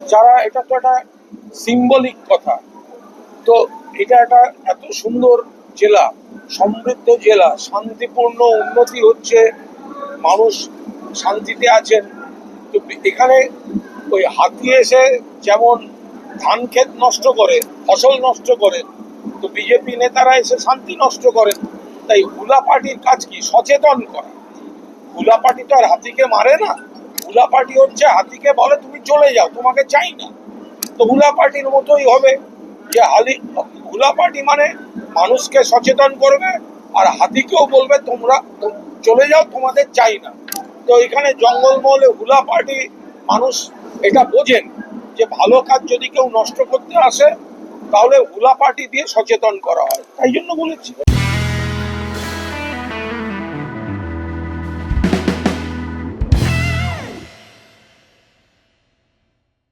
যারা এটা তো একটা সিম্বলিক কথা, তো এটা একটা এত সুন্দর জেলা, সমৃদ্ধ জেলা, শান্তিপূর্ণ উন্নতি হচ্ছে, মানুষ শান্তিতে আছেন। তো এখানে ওই হাতি এসে যেমন ধান ক্ষেত নষ্ট করে, ফসল নষ্ট করে, তো বিজেপি নেতারা এসে শান্তি নষ্ট করেন। তাই হুলা পার্টির কাজ কি? সচেতন করা। হুলা পার্টি তো আর হাতিকে মারে না। হুলা পার্টি হচ্ছে, হাতিকে বলে তুমি চলে যাও, তোমাকে চাই না। তো হুলা পার্টির মতোই হবে যে হালি, হুলা পার্টি মানে মানুষকে সচেতন করবে আর হাতিকেও বলবে, তোমরা চলে যাও, তোমাদের চাই না। তো এখানে জঙ্গলমহলে হুলা পার্টি, মানুষ এটা বোঝেন যে ভালো কাজ যদি কেউ নষ্ট করতে আসে, তাহলে হুলা পার্টি দিয়ে সচেতন করা হয়। তাই জন্য বলেছি।